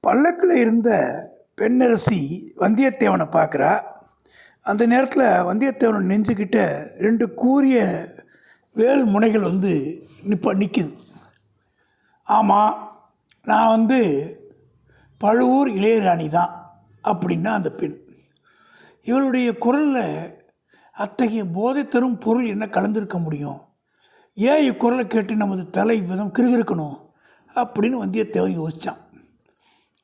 பல்லக்கில் இருந்த பெண்ணரசி வந்தியத்தேவனை பார்க்குறா. அந்த நேரத்தில் வந்தியத்தேவன் நெஞ்சுக்கிட்ட ரெண்டு கூரிய வேல் முனைகள் வந்து நிப்ப நிற்குது ஆமாம் நான் வந்து பழுவூர் இளையராணி தான் அப்படின்னா அந்த பெண். இவருடைய குரலில் அத்தகைய போதை தரும் பொருள் என்ன கலந்திருக்க முடியும்? ஏன் இக்குரலை கேட்டு நமது தலை விதம் கிருகிருக்கணும்? அப்படின்னு வந்தியத்தேவன் யோசித்தான்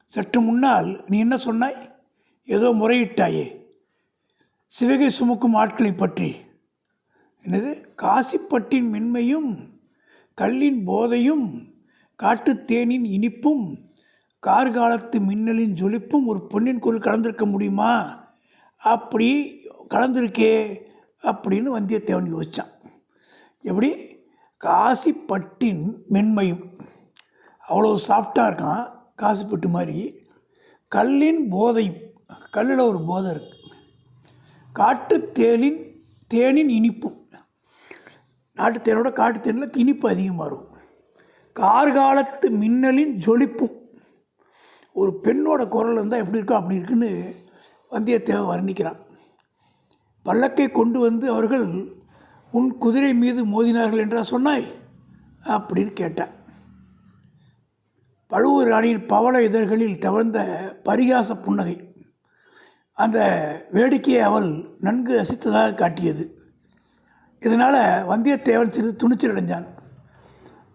சற்று முன்னால் நீ என்ன சொன்னாய்? ஏதோ முறையிட்டாயே. சிவகை சுமக்கும் ஆட்களை பற்றி. என்னது? காசிப்பட்டின் மென்மையும் கல்லின் போதையும் காட்டுத்தேனின் இனிப்பும் கார்காலத்து மின்னலின் ஜொலிப்பும் ஒரு பொன்னின் குரல் கலந்திருக்க முடியுமா? அப்படி கலந்திருக்கே அப்படின்னு வந்தியத்தேவன் யோசித்தான் எப்படி? காசிப்பட்டின் மென்மையும். அவ்வளோ சாஃப்டாக இருக்கான். காசிப்பட்டு மாதிரி கல்லின் போதையும் கல்லில் ஒரு போதை இருக்குது காட்டு தேனின் தேனின் இனிப்பும் நாட்டு தேனோட காட்டு தேனில் இனிப்பு அதிகமாக இருக்கும். கார்காலத்து மின்னலின் ஜொலிப்பும். ஒரு பெண்ணோட குரல் இருந்தால் எப்படி இருக்கோ அப்படி இருக்குன்னு வந்தியத்தேவன் வர்ணிக்கிறான். பல்லக்கை கொண்டு வந்து அவர்கள் உன் குதிரை மீது மோதினார்கள் என்றால் சொன்னாய்? அப்படின்னு கேட்டேன் பழுவூர் ராணியின் பவள இதழ்களில் தவழ்ந்த பரிகாச புன்னகை. அந்த வேடிக்கையை அவள் நன்கு ரசித்ததாக காட்டியது. இதனால் வந்தியத்தேவன் சிறிது துணிச்சல் அடைஞ்சான்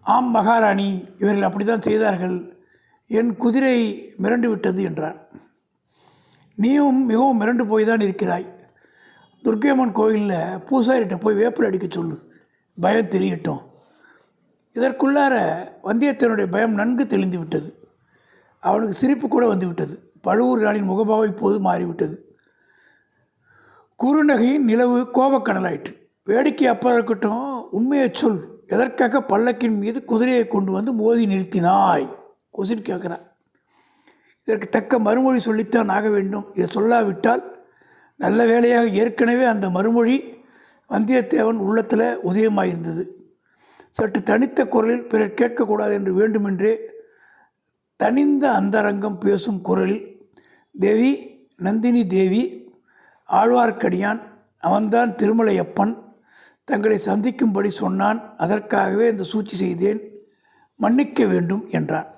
ஆம் மகாராணி இவர்கள் அப்படித்தான் செய்தார்கள். என் குதிரை மிரண்டு விட்டது என்றான். நீயும் மிகவும் மிரண்டு போய் தான் இருக்கிறாய். துர்க்கையம்மன் கோயிலில் பூசாரிகிட்ட போய் வேப்பில் அடிக்க சொல்லு. பயம் தெரியட்டும். இதற்குள்ளார வந்தியத்தேவனுடைய பயம் நன்கு தெளிந்து விட்டது அவனுக்கு சிரிப்பு கூட வந்துவிட்டது. பழுவூர் ராணியின் முகபாவை இப்போது மாறிவிட்டது. குறுநகையின் நிலவு கோபக்கடலாயிற்று. வேடிக்கை அப்பா இருக்கட்டும் உண்மையை சொல். எதற்காக பல்லக்கின் மீது குதிரையை கொண்டு வந்து மோதி நிறுத்தினாய்? கொசின் கேட்குறான். இதற்கு தக்க மறுமொழி சொல்லித்தான் ஆக வேண்டும். இதை சொல்லாவிட்டால் நல்ல வேலையாக ஏற்கனவே அந்த மறுமொழி வந்தியத்தேவன் உள்ளத்தில் உதயமாயிருந்தது. சற்று தனித்த குரலில் பிறர் கேட்கக்கூடாது என்று வேண்டுமென்றே தனிந்த அந்தரங்கம் பேசும் குரலில் தேவி நந்தினி தேவி ஆழ்வார்க்கடியான் அவன்தான் திருமலையப்பன் தங்களை சந்திக்கும்படி சொன்னான் அதற்காகவே இந்த சூழ்ச்சி செய்தேன் மன்னிக்க வேண்டும் என்றான்.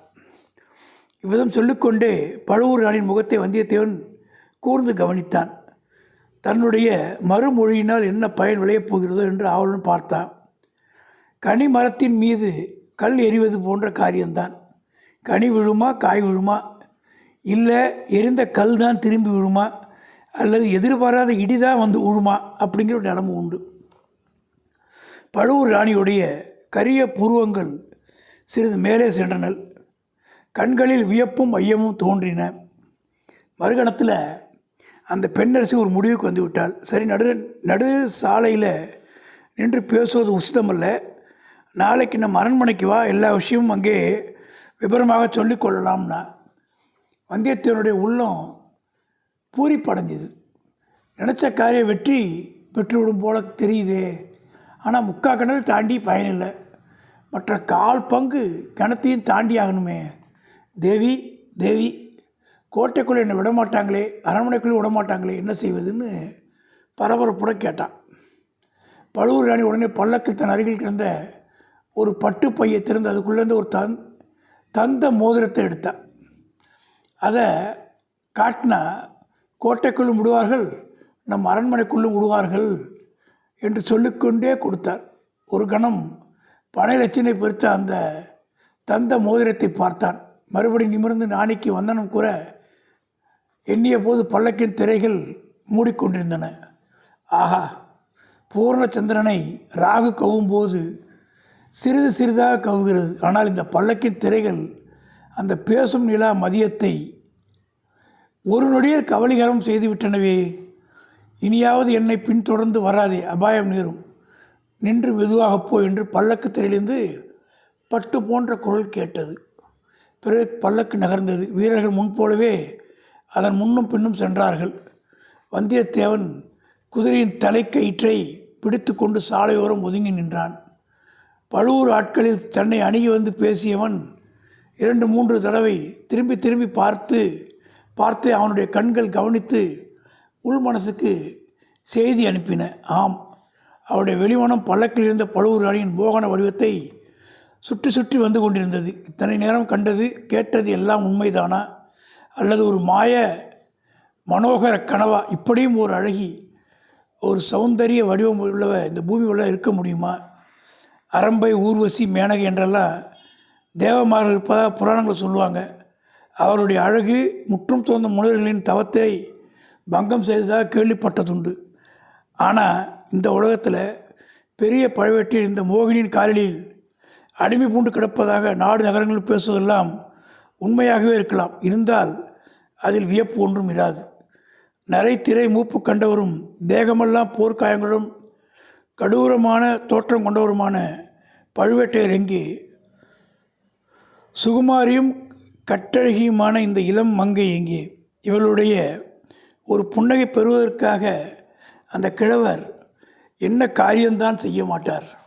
இவ்விதம் சொல்லிக்கொண்டே பழுவூர் ராணியின் முகத்தை வந்தியத்தேவன் கூர்ந்து கவனித்தான். தன்னுடைய மறுமொழியினால் என்ன பயன் விளையப் போகிறதோ என்று அவளுடன் பார்த்தான். கனி மரத்தின் மீது கல் எறிவது போன்ற காரியம்தான். கனி விழுமா காய் விழுமா? இல்லை எரிந்த கல் தான் திரும்பி விழுமா? அல்லது எதிர்பாராத இடி தான் வந்து விழுமா அப்படிங்கிற ஒரு நிலமும் உண்டு. பழுவூர் ராணியுடைய கரிய புருவங்கள் சிறிது மேலே சென்றனல் கண்களில் வியப்பும் ஐயமும் தோன்றின. மறுகணத்தில் அந்த பெண்ணரசி ஒரு முடிவுக்கு வந்து விட்டாள் சரி நடு நடு சாலையில் நின்று பேசுவது உசிதமல்ல. நாளைக்கு நம்ம அரண்மனைக்கு வா எல்லா விஷயமும் அங்கே விபரமாக சொல்லிக்கொள்ளலாம்னா வந்தியத்தேவனுடைய உள்ளம் பூரிப்படைஞ்சுது. நினச்ச காரிய வெற்றி பெற்றுவிடும் போல தெரியுதே. ஆனால் முக்கா கிணறு தாண்டி பயனில்லை. மற்ற கால் பங்கு கிணத்தையும் தாண்டி ஆகணுமே. தேவி தேவி கோட்டைக்குள்ளே என்னை விட மாட்டாங்களே அரண்மனைக்குள்ளே விட மாட்டாங்களே என்ன செய்வதுன்னு பரபரப்புடன் கேட்டான். பழுவூர் ராணி உடனே பல்லக்கு தன் அருகில் கிடந்த ஒரு பட்டு பையை திறந்து அதுக்குள்ளேருந்து ஒரு தன் தந்த மோதிரத்தை எடுத்தான் அதை காட்டினா கோட்டைக்குள்ளும் விடுவார்கள் நம் அரண்மனைக்குள்ளும் விடுவார்கள் என்று சொல்லிக்கொண்டே கொடுத்தார். ஒரு கணம் பனைலட்சனை பொறுத்த அந்த தந்த மோதிரத்தை பார்த்தான். மறுபடி நிமிர்ந்து நாணிக்கு வந்தனம் கூற எண்ணிய போது பல்லக்கின் திரைகள் மூடிக்கொண்டிருந்தன. ஆஹா பூர்ணச்சந்திரனை ராகு கவும்போது சிறிது சிறிதாக கவுகிறது. ஆனால் இந்த பல்லக்கின் திரைகள் அந்த பேசும் நிலா மதியத்தை ஒரு நொடியில் கவலிகரம் செய்துவிட்டனவே. இனியாவது என்னை பின்தொடர்ந்து வராதே அபாயம் நேரும். நின்று மெதுவாகப் போ என்று பல்லக்கு திரையிலிருந்து பட்டு போன்ற குரல் கேட்டது. பிறகு பல்லக்கு நகர்ந்தது. வீரர்கள் முன்போலவே அதன் முன்னும் பின்னும் சென்றார்கள். வந்தியத்தேவன் குதிரையின் தலைக்கயிற்றை பிடித்து கொண்டு சாலையோரம் ஒதுங்கி நின்றான். பழுவூர் ஆட்களில் தன்னை அணுகி வந்து பேசியவன் இரண்டு மூன்று தடவை திரும்பி திரும்பி பார்த்து பார்த்து அவனுடைய கண்கள் கவனித்து உள் மனசுக்கு செய்தி அனுப்பின. ஆம் அவருடைய வெளிமனம் பல்லக்கில் இருந்த பழுவூர் அணியின் போகன வடிவத்தை சுற்றி சுற்றி வந்து கொண்டிருந்தது. இத்தனை நேரம் கண்டது கேட்டது எல்லாம் உண்மைதானா? அல்லது ஒரு மாய மனோகர கனவா? இப்படியும் ஒரு அழகி ஒரு சௌந்தரிய வடிவம் உள்ளவ இந்த பூமி உள்ள இருக்க முடியுமா? அரம்பை ஊர்வசி மேனகை என்றெல்லாம் தேவமார்கள் இருப்பதாக புராணங்கள் சொல்லுவாங்க. அவருடைய அழகு முற்றும் தோன்ற முனிவர்களின் தவத்தை பங்கம் செய்ததாக கேள்விப்பட்டதுண்டு. ஆனால் இந்த உலகத்தில் பெரிய பழவேட்டில் இந்த மோகினியின் காலில் அடிமை பூண்டு கிடப்பதாக நாடு நகரங்கள் பேசுவதெல்லாம் உண்மையாகவே இருக்கலாம். இருந்தால் அதில் வியப்பு ஒன்றும் இராது. நரை திரை மூப்பு கண்டவரும் தேகமெல்லாம் போர்க்காயங்களும் கடூரமான தோற்றம் கொண்டவருமான பழுவேட்டையர் எங்கே? சுகுமாரியும் கட்டழகியுமான இந்த இளம் மங்கை எங்கே? இவளுடைய ஒரு புன்னகை பெறுவதற்காக அந்த கிழவர் என்ன காரியம்தான் செய்ய மாட்டார்?